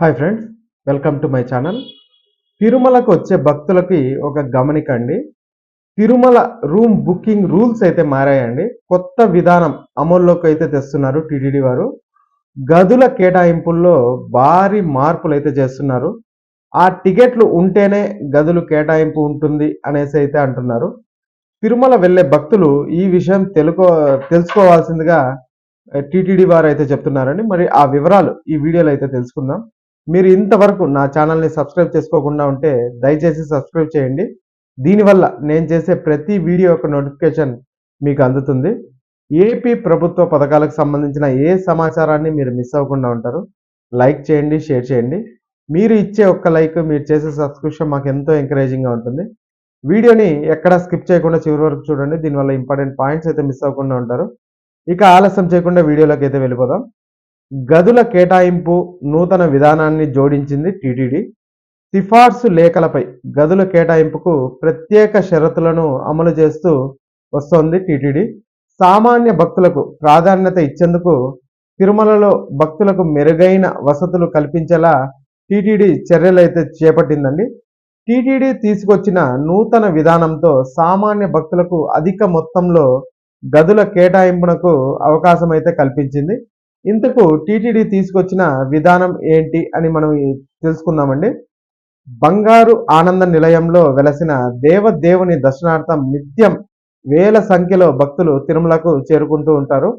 Hi friends welcome to my channel తిరుమలకు వచ్చే భక్తులకి ఒక గమనిక అండి తిరుమల రూమ్ బుకింగ్ రూల్స్ అయితే మారాయండి. కొత్త విధానం అమల్లోకి అయితే తెస్తున్నారు టీటీడీ వారు. గదుల కేటాయింపుల్లో భారీ మార్పులు అయితే చేస్తున్నారు. ఆ టికెట్లు ఉంటేనే గదులు కేటాయింపు ఉంటుంది అనేసి అయితే అంటున్నారు. తిరుమల వెళ్ళే భక్తులు ఈ విషయం తెలుకో తెలుసుకోవాల్సిందిగా టీటీడీ వారు అయితే చెప్తున్నారండి. మరి ఆ వివరాలు ఈ వీడియోలో అయితే తెలుసుకుందాం. మీరు ఇంతవరకు నా ఛానల్ని సబ్స్క్రైబ్ చేసుకోకుండా ఉంటే దయచేసి సబ్స్క్రైబ్ చేయండి. దీనివల్ల నేను చేసే ప్రతి వీడియో యొక్క నోటిఫికేషన్ మీకు అందుతుంది. ఏపీ ప్రభుత్వ పథకాలకు సంబంధించిన ఏ సమాచారాన్ని మీరు మిస్ అవ్వకుండా ఉంటారు లైక్ చేయండి షేర్ చేయండి. మీరు ఇచ్చే ఒక్క లైక్ మీరు చేసే సబ్స్క్రిప్షన్ మాకు ఎంతో ఎంకరేజింగ్గా ఉంటుంది. వీడియోని ఎక్కడా స్కిప్ చేయకుండా చివరి వరకు చూడండి. దీనివల్ల ఇంపార్టెంట్ పాయింట్స్ అయితే మిస్ అవ్వకుండా ఉంటారు. ఇక ఆలస్యం చేయకుండా వీడియోలోకి అయితే వెళ్ళిపోదాం. గదుల కేటాయింపు నూతన విధానాన్ని జోడించింది టీటీడీ. సిఫార్సు లేఖలపై గదుల కేటాయింపుకు ప్రత్యేక షరతులను అమలు చేస్తూ వస్తోంది టీటీడీ. సామాన్య భక్తులకు ప్రాధాన్యత ఇచ్చేందుకు తిరుమలలో భక్తులకు మెరుగైన వసతులు కల్పించేలా టీటీడీ చర్యలైతే చేపట్టిందండి. టీటీడీ తీసుకొచ్చిన నూతన విధానంతో సామాన్య భక్తులకు అధిక మొత్తంలో గదుల కేటాయింపునకు అవకాశం అయితే కల్పించింది. ఇంతకు టీటీడీ తీసుకొచ్చిన విధానం ఏంటి అని మనం తెలుసుకుందామండి. బంగారు ఆనంద నిలయంలో వెలసిన దేవదేవుని దర్శనార్థం నిత్యం వేల సంఖ్యలో భక్తులు తిరుమలకు చేరుకుంటూ ఉంటారు.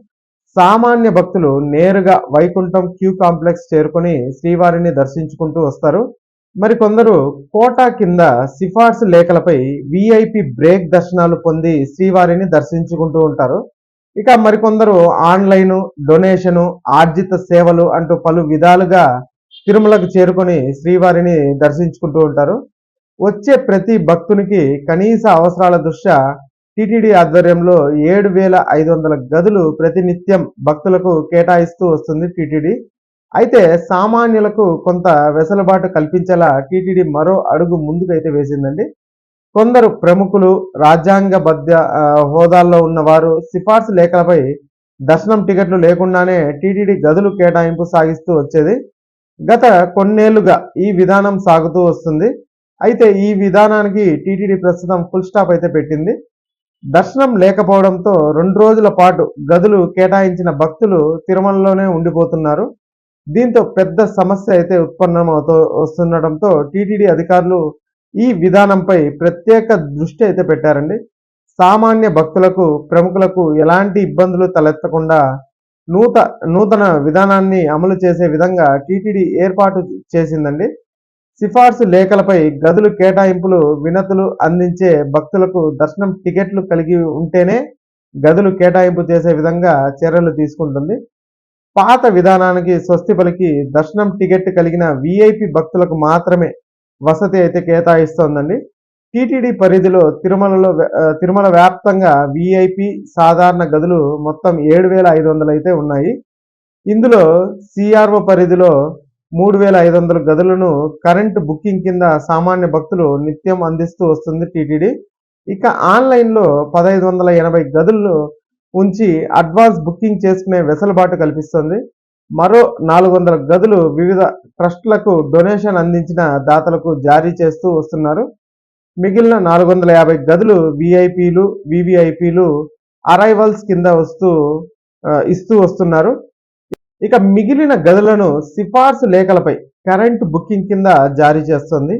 సామాన్య భక్తులు నేరుగా వైకుంఠం క్యూ కాంప్లెక్స్ చేరుకొని శ్రీవారిని దర్శించుకుంటూ వస్తారు. మరి కొందరు కోటా కింద సిఫార్సు లేఖలపై విఐపి బ్రేక్ దర్శనాలు పొంది శ్రీవారిని దర్శించుకుంటూ ఉంటారు. ఇక మరికొందరు ఆన్లైన్ డొనేషను ఆర్జిత సేవలు అంటూ పలు విధాలుగా తిరుమలకు చేరుకొని శ్రీవారిని దర్శించుకుంటూ ఉంటారు. వచ్చే ప్రతి భక్తునికి కనీస అవసరాల దృష్ట్యా టిటిడి ఆధ్వర్యంలో ఏడు వేల ఐదు వందల గదులు ప్రతినిత్యం భక్తులకు కేటాయిస్తూ వస్తుంది టిటిడి. అయితే సామాన్యులకు కొంత వెసులుబాటు కల్పించేలా టీటీడీ మరో అడుగు ముందుకైతే వేసిందండి. కొందరు ప్రముఖులు రాజ్యాంగబద్ధ ఆ, హోదాల్లో ఉన్నవారు సిఫార్సు లేఖలపై దర్శనం టికెట్లు లేకుండానే టీటీడీ గదులు కేటాయింపు సాగిస్తూ వచ్చేది. గత కొన్నేళ్ళుగా ఈ విధానం సాగుతూ వస్తుంది. అయితే ఈ విధానానికి టీటీడీ ప్రస్తుతం ఫుల్ స్టాప్ అయితే పెట్టింది. దర్శనం లేకపోవడంతో రెండు రోజుల పాటు గదులు కేటాయించిన భక్తులు తిరుమలలోనే ఉండిపోతున్నారు. దీంతో పెద్ద సమస్య అయితే ఉత్పన్నమవుతూ వస్తుండటంతో టీటీడీ అధికారులు ఈ విధానంపై ప్రత్యేక దృష్టి అయితే పెట్టారండి. సామాన్య భక్తులకు ప్రముఖులకు ఎలాంటి ఇబ్బందులు తలెత్తకుండా నూత నూతన విధానాన్ని అమలు చేసే విధంగా టీటీడీ ఏర్పాటు చేసిందండి. సిఫార్సు లేఖలపై గదులు కేటాయింపులు వినతులు అందించే భక్తులకు దర్శనం టికెట్లు కలిగి ఉంటేనే గదులు కేటాయింపు చేసే విధంగా చర్యలు తీసుకుంటుంది. పాత విధానానికి స్వస్తి పలికి దర్శనం టికెట్ కలిగిన విఐపి భక్తులకు మాత్రమే వసతి అయితే కేటాయిస్తోందండి. టీటీడీ పరిధిలో తిరుమలలో తిరుమల వ్యాప్తంగా విఐపి సాధారణ గదులు మొత్తం ఏడు వేల ఐదు వందలు అయితే ఉన్నాయి. ఇందులో సిఆర్ఓ పరిధిలో మూడు వేల ఐదు వందల గదులను కరెంట్ బుకింగ్ కింద సామాన్య భక్తులు నిత్యం అందిస్తూ వస్తుంది టీటీడీ. ఇక ఆన్లైన్లో పదహైదు వందల ఎనభై గదులు ఉంచి అడ్వాన్స్ బుకింగ్ చేసుకునే వెసులుబాటు కల్పిస్తుంది. మరో నాలుగు వందల గదులు వివిధ ట్రస్టులకు డొనేషన్ అందించిన దాతలకు జారీ చేస్తూ వస్తున్నారు. మిగిలిన నాలుగు వందల యాభై గదులు విఐపీలు వివిఐపీలు అరైవల్స్ కింద వస్తూ ఇస్తూ వస్తున్నారు. ఇక మిగిలిన గదులను సిఫార్సు లేఖలపై కరెంట్ బుకింగ్ కింద జారీ చేస్తుంది.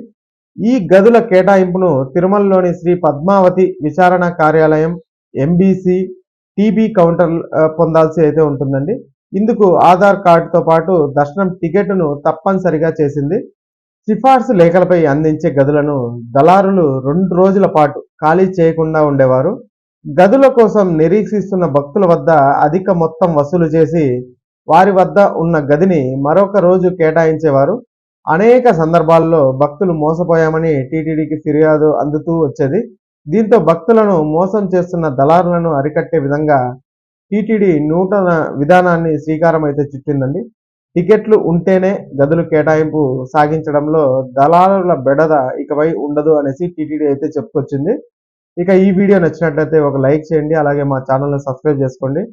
ఈ గదుల కేటాయింపును తిరుమలలోని శ్రీ పద్మావతి విచారణ కార్యాలయం ఎంబీసీ టీబీ కౌంటర్ పొందాల్సి అయితే ఉంటుందండి. ఇందుకు ఆధార్ కార్డుతో పాటు దర్శనం టికెట్ను తప్పనిసరిగా చేసింది. సిఫార్సు లేఖలపై అందించే గదులను దళారులు రెండు రోజుల పాటు ఖాళీ చేయకుండా ఉండేవారు. గదుల కోసం నిరీక్షిస్తున్న భక్తుల వద్ద అధిక మొత్తం వసూలు చేసి వారి వద్ద ఉన్న గదిని మరొక రోజు కేటాయించేవారు. అనేక సందర్భాల్లో భక్తులు మోసపోయామని టీటీడీకి ఫిర్యాదు అందుతూ వచ్చేది. దీంతో భక్తులను మోసం చేస్తున్న దళారులను అరికట్టే విధంగా టీటీడీ నూతన విధానాన్ని శ్రీకారం అయితే చుట్టిందండి. టికెట్లు ఉంటేనే గదులు కేటాయింపు సాగించడంలో దళారుల బెడద ఇకపై ఉండదు అనేసి టీటీడీ అయితే చెప్పుకొచ్చింది. ఇక ఈ వీడియో నచ్చినట్లయితే ఒక లైక్ చేయండి అలాగే మా ఛానల్ని సబ్స్క్రైబ్ చేసుకోండి.